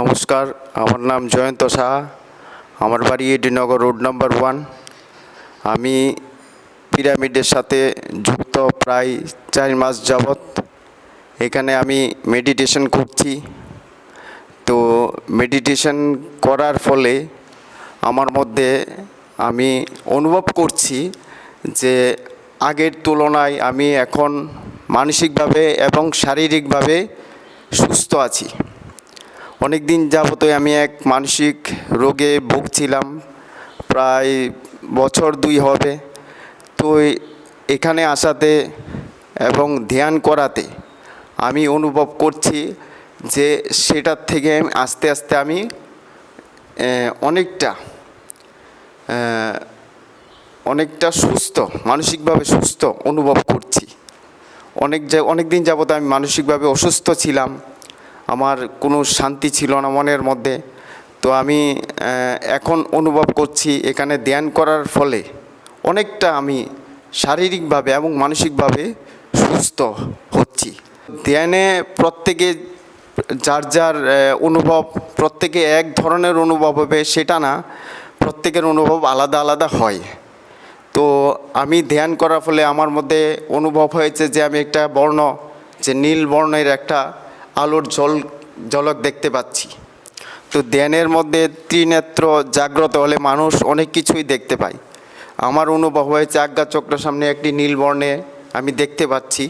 নমস্কার, আমার নাম জয়ন্ত সাহা। আমার বাড়ি এডিনগর রোড নাম্বার ওয়ান। আমি পিরামিডের সাথে যুক্ত প্রায় চার মাস যাবৎ। এখানে আমি মেডিটেশন করছি। তো মেডিটেশন করার ফলে আমার মধ্যে আমি অনুভব করছি যে আগের তুলনায় আমি এখন মানসিকভাবে এবং শারীরিকভাবে সুস্থ আছি। অনেক দিন যাবতই আমি এক মানসিক রোগে ভুগছিলাম, প্রায় বছর দুই হবে। তো এখানে আসাতে এবং ধ্যান করাতে আমি অনুভব করছি যে সেটার থেকে আস্তে আস্তে আমি অনেকটা অনেকটা সুস্থ, মানসিকভাবে সুস্থ অনুভব করছি। অনেক অনেক দিন যাবত আমি মানসিকভাবে অসুস্থ ছিলাম। আমার কোনো শান্তি ছিল না মনের মধ্যে। তো আমি এখন অনুভব করছি এখানে ধ্যান করার ফলে অনেকটা আমি শারীরিকভাবে এবং মানসিকভাবে সুস্থ হচ্ছি। ধ্যানে প্রত্যেকে যার যার অনুভব, প্রত্যেকে এক ধরনের অনুভব হবে সেটা না, প্রত্যেকের অনুভব আলাদা আলাদা হয়। তো আমি ধ্যান করার ফলে আমার মধ্যে অনুভব হয়েছে যে আমি একটা বর্ণ, যে নীল বর্ণের একটা আলোর জল ঝলক দেখতে পাচ্ছি। তো ধ্যানের মধ্যে ত্রিনেত্র জাগ্রত হলে মানুষ অনেক কিছুই দেখতে পায়। আমার অনুভব হয়েছে আজ্ঞা চক্রের সামনে একটি নীল বর্ণে আমি দেখতে পাচ্ছি,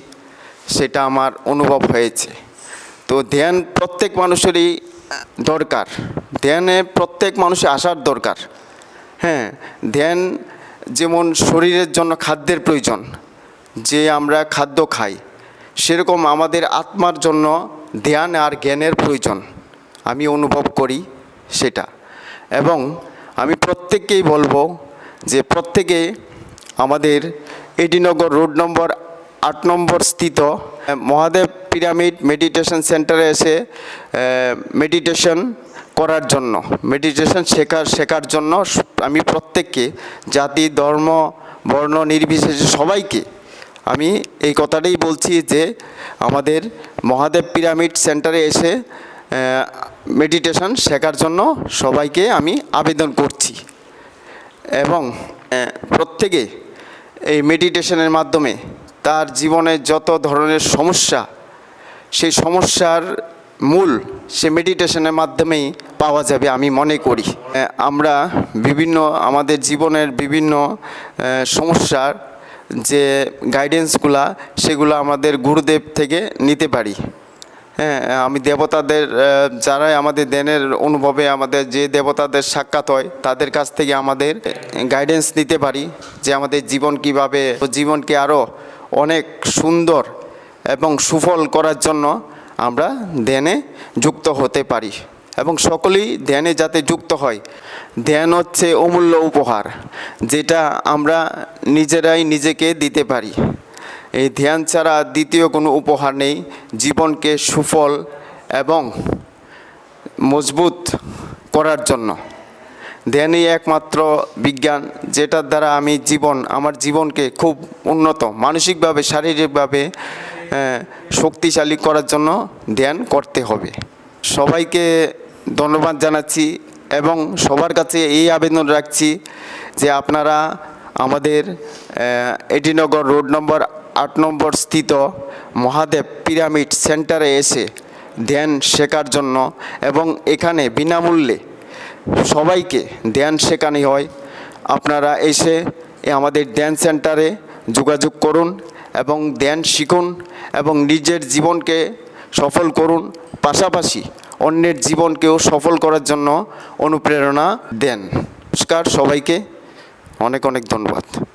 সেটা আমার অনুভব হয়েছে। তো ধ্যান প্রত্যেক মানুষেরই দরকার। ধ্যানে প্রত্যেক মানুষের আসার দরকার। হ্যাঁ ধ্যান যেমন শরীরের জন্য খাদ্যের প্রয়োজন, যে আমরা খাদ্য খাই, সেরকম আমাদের আত্মার জন্য ধ্যান আর জ্ঞানের প্রয়োজন। আমি অনুভব করি সেটা। এবং আমি প্রত্যেককেই বলব যে প্রত্যেকে আমাদের এডিনগর রোড নম্বর আট নম্বর স্থিত মহাদেব পিরামিড মেডিটেশন সেন্টারে এসে মেডিটেশন করার জন্য, মেডিটেশন শেখার শেখার জন্য আমি প্রত্যেককে জাতি, ধর্ম, বর্ণ, নির্বিশেষে সবাইকে আমি এই কথাটাই বলছি যে আমাদের মহাদেব পিরামিড সেন্টারে এসে মেডিটেশন শেখার জন্য সবাইকে আমি আবেদন করছি। এবং প্রত্যেকে এই মেডিটেশনের মাধ্যমে তার জীবনে যত ধরনের সমস্যা, সেই সমস্যার মূল সে মেডিটেশনের মাধ্যমেই পাওয়া যাবে আমি মনে করি। আমরা বিভিন্ন, আমাদের জীবনের বিভিন্ন সমস্যার যে গাইডেন্সগুলা সেগুলো আমাদের গুরুদেব থেকে নিতে পারি। হ্যাঁ আমি দেবতাদের যারাই আমাদের দেনের অনুভবে আমাদের যে দেবতাদের সাক্ষাৎ হয়, তাদের কাছ থেকে আমাদের গাইডেন্স নিতে পারি যে আমাদের জীবন কীভাবে, জীবনকে আরও অনেক সুন্দর এবং সুফল করার জন্য আমরা দেনে যুক্ত হতে পারি। এবং সকলেই ধ্যানে যাতে যুক্ত হয়। ধ্যান হচ্ছে অমূল্য উপহার, যেটা আমরা নিজেরাই নিজেকে দিতে পারি। এই ধ্যান ছাড়া দ্বিতীয় কোনো উপহার নেই, জীবনকে সুফল এবং মজবুত করার জন্য। ধ্যানই একমাত্র বিজ্ঞান, যেটার দ্বারা আমি জীবন, আমার জীবনকে খুব উন্নত, মানসিকভাবে, শারীরিকভাবে শক্তিশালী করার জন্য ধ্যান করতে হবে। সবাইকে ধন্যবাদ জানাচ্ছি এবং সবার কাছে এই আবেদন রাখছি যে আপনারা আমাদের এটিনগর রোড নম্বর আট নম্বর স্থিত মহাদেব পিরামিড সেন্টারে এসে ধ্যান শেখার জন্য এবং এখানে বিনামূল্যে সবাইকে ধ্যান শেখানো হয়। আপনারা এসে আমাদের ধ্যান সেন্টারে যোগাযোগ করুন এবং ধ্যান শিখুন এবং নিজের জীবনকে সফল করুন। পাশাপাশি অন্যের জীবনকেও সফল করার জন্য অনুপ্রেরণা দেন। নমস্কার সবাইকে অনেক অনেক ধন্যবাদ।